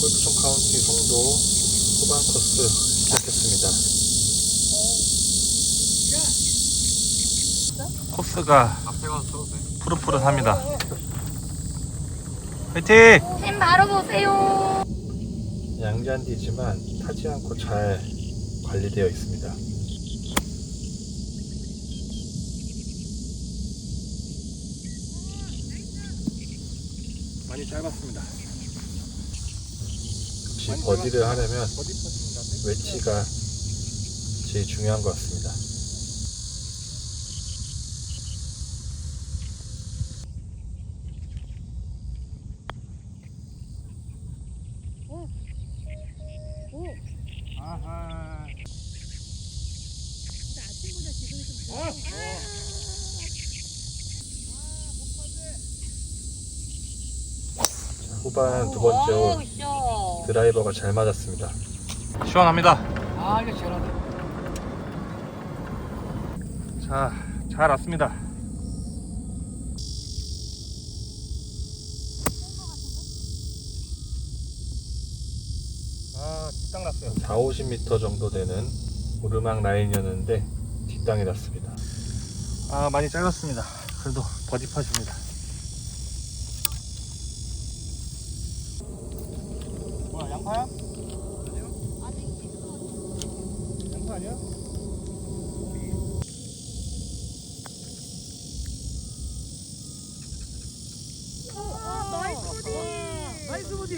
골프촌 카운티 송도 후반 코스 시작했습니다. 코스가 푸릇푸릇합니다. 화이팅! 쌤 바로 보세요. 양잔디지만 타지 않고 잘 관리되어 있습니다. 많이 짧았습니다. 역시 버디를 하려면 웨치가 제일 중요한 것 같습니다. 후반 두 번째 홀. 오, 드라이버가 잘 맞았습니다. 시원합니다. 아 이거 시원하네. 자, 잘 왔습니다. 아 뒷땅 났어요. 4, 50m 정도 되는 오르막 라인이었는데 뒷땅이 났습니다. 아 많이 짧았습니다. 그래도 버디 팟입니다. 뭐야 양파야? 양파 아니야? 나이스 버디.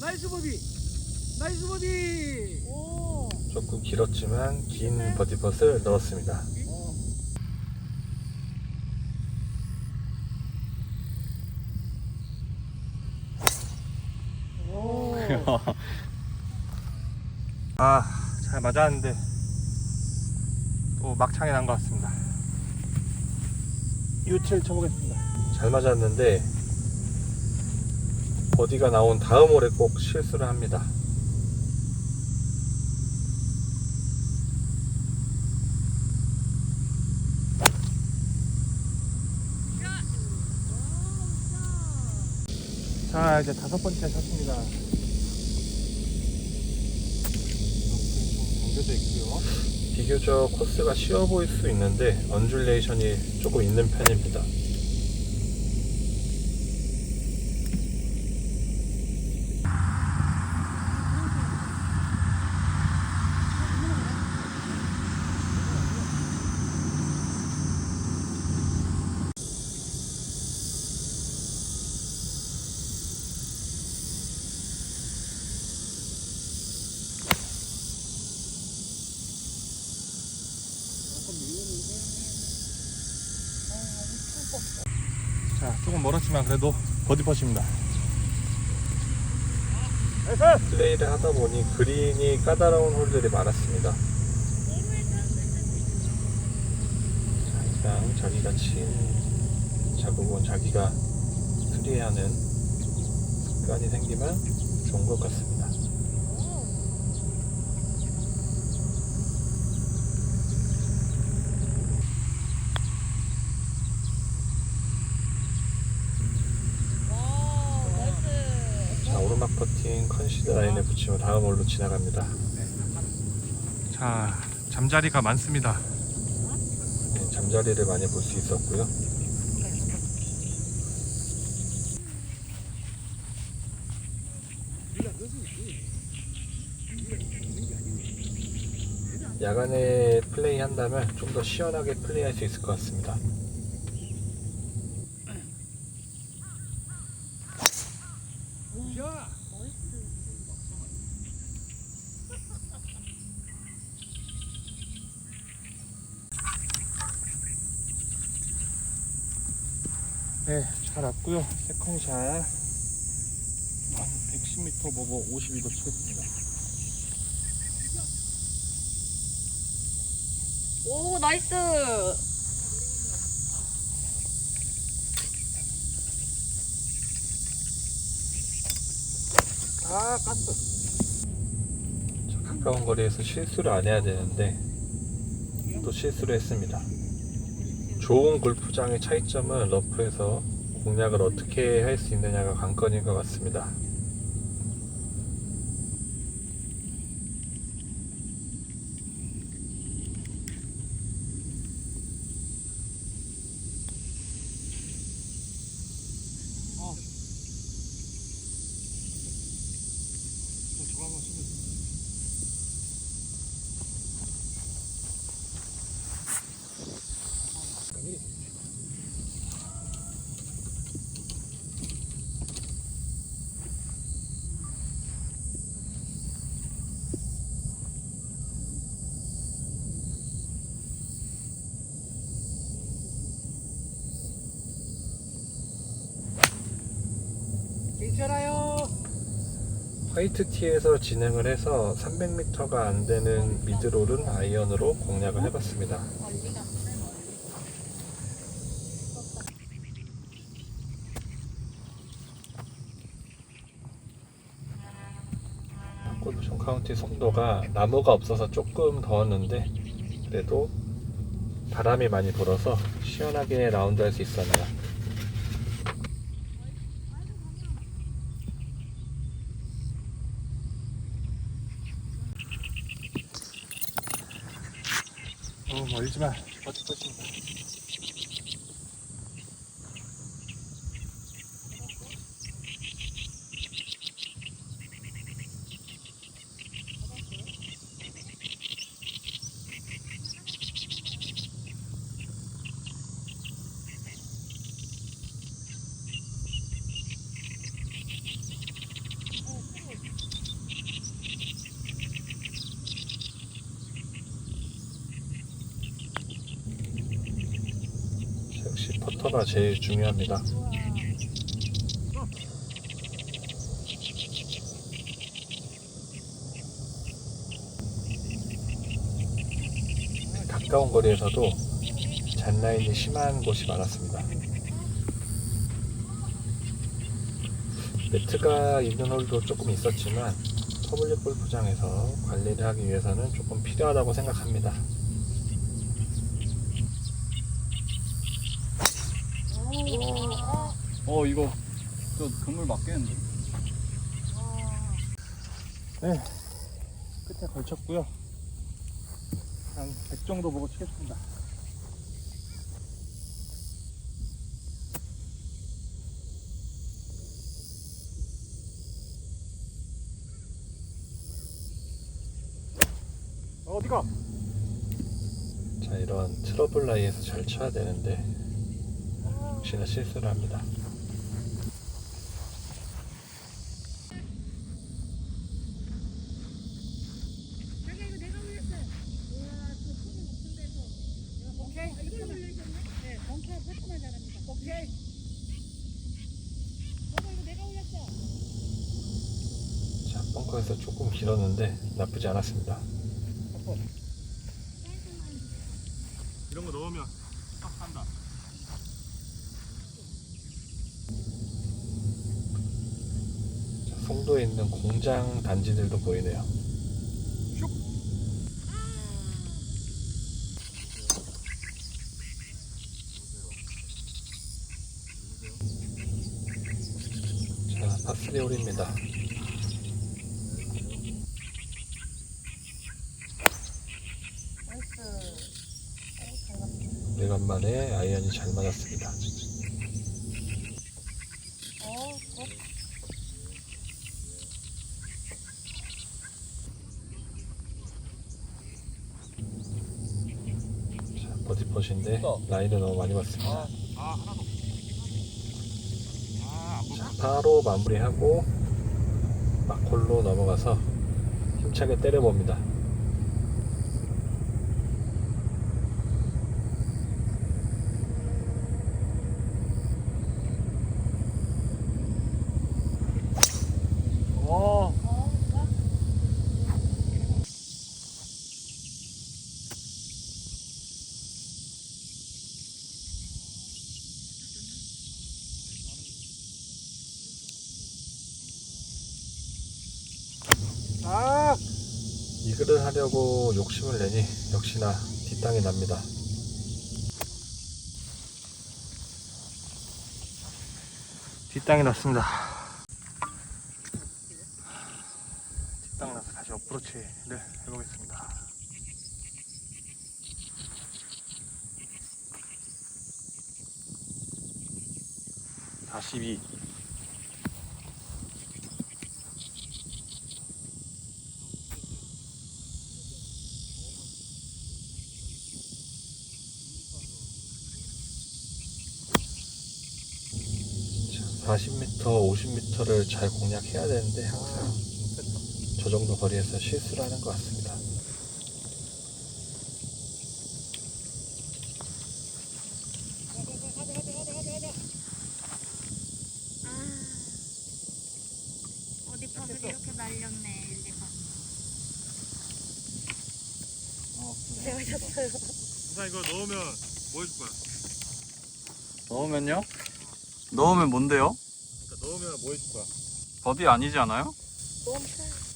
나이스 버디. 나이스 버디. 조금 길었지만 긴 버디펫을 넣었습니다. 아, 잘 맞았는데 또 막창이 난 것 같습니다. 유칠 쳐보겠습니다. 잘 맞았는데 버디가 나온 다음 홀에 꼭 실수를 합니다. 자, 이제 다섯 번째 샷입니다. 이렇게 좀 당겨져 있고요. 비교적 코스가 쉬워 보일 수 있는데 언듈레이션이 조금 있는 편입니다. 자, 조금 멀었지만 그래도 버디 퍼십니다. 플레이를 하다 보니 그린이 까다로운 홀들이 많았습니다. 항상 자기가 친 자국은 자기가 수리하는 습관이 생기면 좋은 것 같습니다. 자 오르막 퍼팅 컨시드 라인에 붙이면 다음 홀로 지나갑니다. 자, 잠자리가 많습니다. 네, 잠자리를 많이 볼 수 있었고요. 야간에 플레이 한다면 좀 더 시원하게 플레이할 수 있을 것 같습니다. 왔고요. 세컨샷 한 110m 보고 52도 치겠습니다. 오, 나이스. 아, 깠어. 자, 가까운 거리에서 실수를 안 해야 되는데 또 실수를 했습니다. 좋은 골프장의 차이점은 러프에서 공략을 어떻게 할 수 있느냐가 관건인 것 같습니다. 괜찮아요. 화이트티에서 진행을 해서 300m가 안 되는 미드롤은 아이언으로 공략을 해봤습니다. 골프존 카운티 송도가 나무가 없어서 조금 더웠는데 그래도 바람이 많이 불어서 시원하게 라운드 할 수 있었네요. 어, 멀지만 버틸 것입 퍼터가 제일 중요합니다. 가까운 거리에서도 잔라인이 심한 곳이 많았습니다. 매트가 있는 홀도 조금 있었지만 퍼블릭 골프장에서 관리를 하기 위해서는 조금 필요하다고 생각합니다. 어 이거 저 그물 맞겠는데? 네. 끝에 걸쳤고요. 한 100 정도 보고 치겠습니다. 어디가? 자 이런 트러블 라이에서 잘 쳐야 되는데 혹시나 실수를 합니다. 자 벙커에서 조금 길었는데 나쁘지 않았습니다. 이런 거 넣으면 딱 산다. 자, 송도에 있는 공장 단지들도 보이네요. 자, 파스리 홀입니다. 오래간 만에 아이언이 잘 맞았습니다. 자, 버디퍼신데 라인을 너무 많이 봤습니다. 아, 더. 아, 안 자, 바로 마무리하고 마콜로 넘어가서 힘차게 때려봅니다. 이 글을 하려고 욕심을 내니 역시나 뒷땅이 납니다. 뒷땅이 났습니다. 뒷땅 나서 다시 어프로치를 해보겠습니다. 42. 50m를 잘 공략해야 되는데 항상 저 정도 거리에서 실수를 하는 것 같습니다. 깃털을 이렇게 날렸네 엘리가. 제가 졌어요. 우선 이거 넣으면 뭐 해줄 거야? 넣으면요? 넣으면 뭔데요? 넣으면 뭐 해줄 거야? 버디 아니지 않아요? 너무.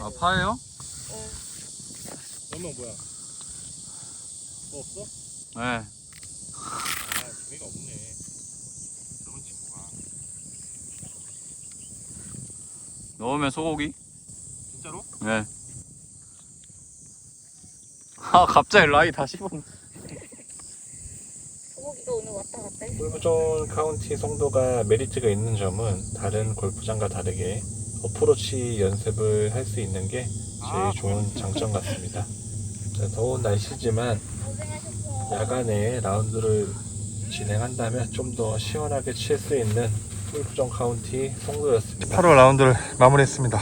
아 파예요? 넣으면 뭐야? 뭐 없어? 네. 아 재미가 없네 저런 친구가 넣으면 소고기? 진짜로? 네. 아 갑자기 라이 다시. 소고기가 오늘 왔다 갔다 했어. 골프존 카운티 송도가 메리트가 있는 점은 다른 골프장과 다르게 어프로치 연습을 할 수 있는 게 제일 좋은 장점 같습니다. 자, 더운 날씨지만. 야간에 라운드를 진행한다면 좀 더 시원하게 칠 수 있는 골프존 카운티 송도였습니다. 8월 라운드를 마무리했습니다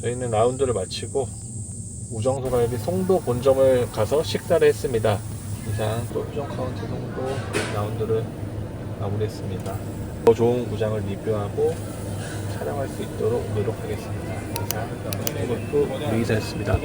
저희는 라운드를 마치고 우정소갈비 송도 본점을 가서 식사를 했습니다. 이상 골프존 카운티 송도 라운드를 마무리했습니다. 더 좋은 구장을 리뷰하고 촬영할 수 있도록 노력하겠습니다. 이상 골프 루이사였습니다.